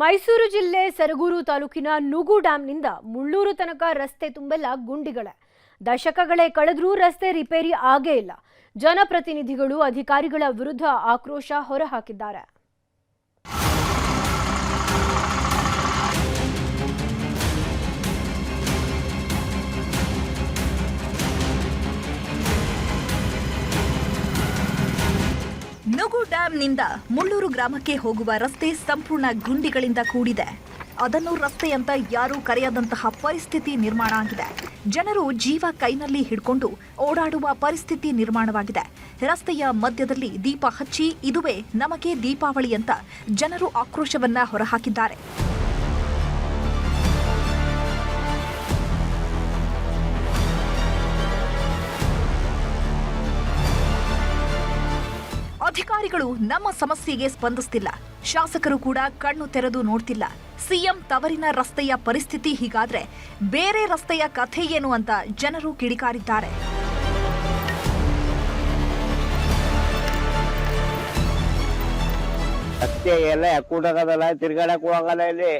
ಮೈಸೂರು ಜಿಲ್ಲೆ ಸರಗೂರು ತಾಲೂಕಿನ ನುಗು ಡ್ಯಾಂನಿಂದ ಮುಳ್ಳೂರು ತನಕ ರಸ್ತೆ ತುಂಬೆಲ್ಲ ಗುಂಡಿಗಳೇ. ದಶಕಗಳೇ ಕಳೆದ್ರೂ ರಸ್ತೆ ರಿಪೇರಿ ಆಗೇ ಇಲ್ಲ. ಜನಪ್ರತಿನಿಧಿಗಳು, ಅಧಿಕಾರಿಗಳ ವಿರುದ್ಧ ಆಕ್ರೋಶ ಹೊರಹಾಕಿದ್ದಾರೆ. ನುಗು ಡ್ಯಾಂನಿಂದ ಮುಳ್ಳೂರು ಗ್ರಾಮಕ್ಕೆ ಹೋಗುವ ರಸ್ತೆ ಸಂಪೂರ್ಣ ಗುಂಡಿಗಳಿಂದ ಕೂಡಿದೆ. ಅದನ್ನು ರಸ್ತೆ ಅಂತ ಯಾರೂ ಕರೆಯದಂತಹ ಪರಿಸ್ಥಿತಿ ನಿರ್ಮಾಣ ಆಗಿದೆ. ಜನರು ಜೀವ ಕೈನಲ್ಲಿ ಹಿಡ್ಕೊಂಡು ಓಡಾಡುವ ಪರಿಸ್ಥಿತಿ ನಿರ್ಮಾಣವಾಗಿದೆ. ರಸ್ತೆಯ ಮಧ್ಯದಲ್ಲಿ ದೀಪ ಹಚ್ಚಿ ಇದುವೇ ನಮಗೆ ದೀಪಾವಳಿ ಅಂತ ಜನರು ಆಕ್ರೋಶವನ್ನ ಹೊರಹಾಕಿದ್ದಾರೆ. ಅಧಿಕಾರಿಗಳು ನಮ್ಮ ಸಮಸ್ಯೆಗೆ ಸ್ಪಂದಿಸ್ತಿಲ್ಲ. ಶಾಸಕರು ಕೂಡ ಕಣ್ಣು ತೆರೆದು ನೋಡ್ತಿಲ್ಲ. ಸಿಎಂ ತವರಿನ ರಸ್ತೆಯ ಪರಿಸ್ಥಿತಿ ಹೀಗಾದ್ರೆ ಬೇರೆ ರಸ್ತೆಯ ಕಥೆ ಏನು ಅಂತ ಜನರು ಕಿಡಿಕಾರಿದ್ದಾರೆ. ರಸ್ತೆ ಎಲ್ಲ ಇಲ್ಲಿ.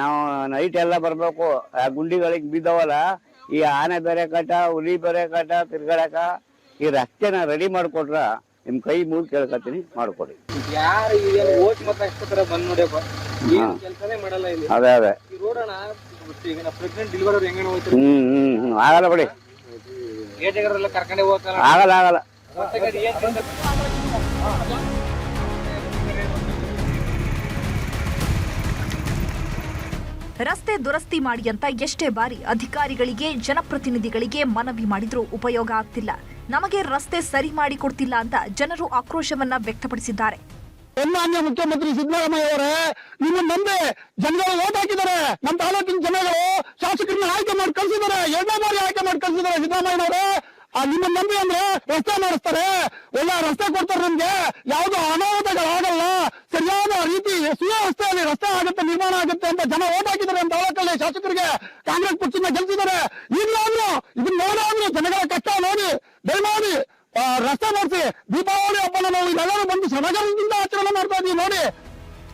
ನಾವು ನೈಟ್ ಎಲ್ಲ ಬರ್ಬೇಕು. ಆ ಗುಂಡಿಗಳಿಗೆ ಬಿದ್ದವಲ್ಲ, ಈ ಆನೆ ಬೇರೆ ಕಟ ಹುಲಿ ಬೇರೆ ಕಟ ತಿರ್ಗಾಡಕ ಈ ರಸ್ತೆನ ರೆಡಿ ಮಾಡ್ಕೊಟ್ರ ನಿಮ್ ಕೈ ಮೂಗ್ ಕೇಳ್ಕೊತೀನಿ ಮಾಡ್ಕೊಡಿ. ಯಾರು ಏನು ಓಟ್ ಮತ ಹಾಕ್ಸ್ಕೊತಾರ ಬಂದ್ ನೋಡ್ಯಪ್ಪ ಏನು ಕೆಲಸನೇ ಮಾಡಲ್ಲ ಇಲ್ಲಿ. ಅದೇ ಅದೇ. ಈ ರೋಡ್ ಅಣ್ಣ ಗೊತ್ತು ಈಗ ನಾ ಪ್ರೆಗ್ನೆಂಟ್ ಡೆಲಿವರಿ ಅವ್ರು ಹೆಂಗ ಹೋಗ್ತಾರೆ? ಹ್ಮ್ ಹ್ಮ್ ಹ್ಮ್. ಆಗಲ್ಲ ಬಿಡಿ. ಏಟಗಾರೆಲ್ಲ ಕರ್ಕೊಂಡೇ ಹೋಗ್ತಾರ ಆಗಲ್ಲ ಆಗಲ್ಲ. ಮತ್ತೆ ಏನ್ ರಸ್ತೆ ದುರಸ್ತಿ ಮಾಡಿ ಅಂತ ಎಷ್ಟೇ ಬಾರಿ ಅಧಿಕಾರಿಗಳಿಗೆ ಜನಪ್ರತಿನಿಧಿಗಳಿಗೆ ಮನವಿ ಮಾಡಿದ್ರೂ ಉಪಯೋಗ ಆಗ್ತಿಲ್ಲ. ನಮಗೆ ರಸ್ತೆ ಸರಿ ಮಾಡಿ ಕೊಡ್ತಿಲ್ಲ ಅಂತ ಜನರು ಆಕ್ರೋಶವನ್ನ ವ್ಯಕ್ತಪಡಿಸಿದ್ದಾರೆ. ಸನ್ಮಾನ್ಯ ಮುಖ್ಯಮಂತ್ರಿ ಸಿದ್ದರಾಮಯ್ಯ ಅವರೇ ನಿಮ್ಮ ಮುಂದೆ ಜನಗಳು ಓಟ್ ಹಾಕಿದ್ದಾರೆ. ನಮ್ಮ ತಾಲೂಕಿನ ಜನಗಳು ಶಾಸಕರನ್ನ ಆಯ್ಕೆ ಮಾಡಿ ಕಳ್ಸಿದ್ದಾರೆ. ಎರಡನೇ ಬಾರಿ ಆಯ್ಕೆ ಮಾಡಿ ಕಳಿಸಿದ್ದಾರೆ ಆ ನಿಮ್ಮ ನಂಬಿ ಅಂದ್ರೆ ರಸ್ತೆ ಮಾಡಿಸ್ತಾರೆ. ಒಳ್ಳೆ ರಸ್ತೆ ಕೊಡ್ತಾರೆ ನಮ್ಗೆ. ಯಾವ್ದು ಅನಾಹುತಗಳಾಗಲ್ಲ. ಸರಿಯಾದ ರೀತಿ ಸುವ್ಯವಸ್ಥೆಯಲ್ಲಿ ರಸ್ತೆ ಆಗುತ್ತೆ, ನಿರ್ಮಾಣ ಆಗುತ್ತೆ ಅಂತ ಜನ ಓಟ್ ಹಾಕಿದ್ದಾರೆ ನಮ್ಮ ತಾಲೂಕಲ್ಲಿ ಶಾಸಕರಿಗೆ ಕಾಂಗ್ರೆಸ್ ಪಕ್ಷದಿಂದ ಗೆಲ್ಸಿದ್ದಾರೆ. ಅಂದ್ರೆ ಇದನ್ನ ನೋಡಾದ್ರೂ ಜನಗಳ ಕಷ್ಟ ನೋಡಿ ದಯಮಾಡಿ ರಸ್ತೆ ಮಾಡಿಸಿ. ದೀಪಾವಳಿ ಹಬ್ಬನ ನಾವು ಬಂದು ಸಡಗರದಿಂದ ಆಚರಣೆ ಮಾಡ್ತಾ ಇದೀವಿ, ನೋಡಿ.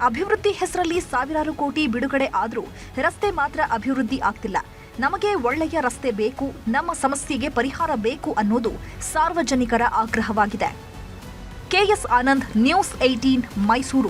ಅಭಿವೃದ್ಧಿ ಹೆಸರಲ್ಲಿ ಸಾವಿರಾರು ಕೋಟಿ ಬಿಡುಗಡೆ ಆದರೂ ರಸ್ತೆ ಮಾತ್ರ ಅಭಿವೃದ್ಧಿ ಆಗ್ತಿಲ್ಲ. ನಮಗೆ ಒಳ್ಳೆಯ ರಸ್ತೆ ಬೇಕು, ನಮ್ಮ ಸಮಸ್ಯೆಗೆ ಪರಿಹಾರ ಬೇಕು ಅನ್ನೋದು ಸಾರ್ವಜನಿಕರ ಆಗ್ರಹವಾಗಿದೆ. KS Anand, news eighteen Mysuru.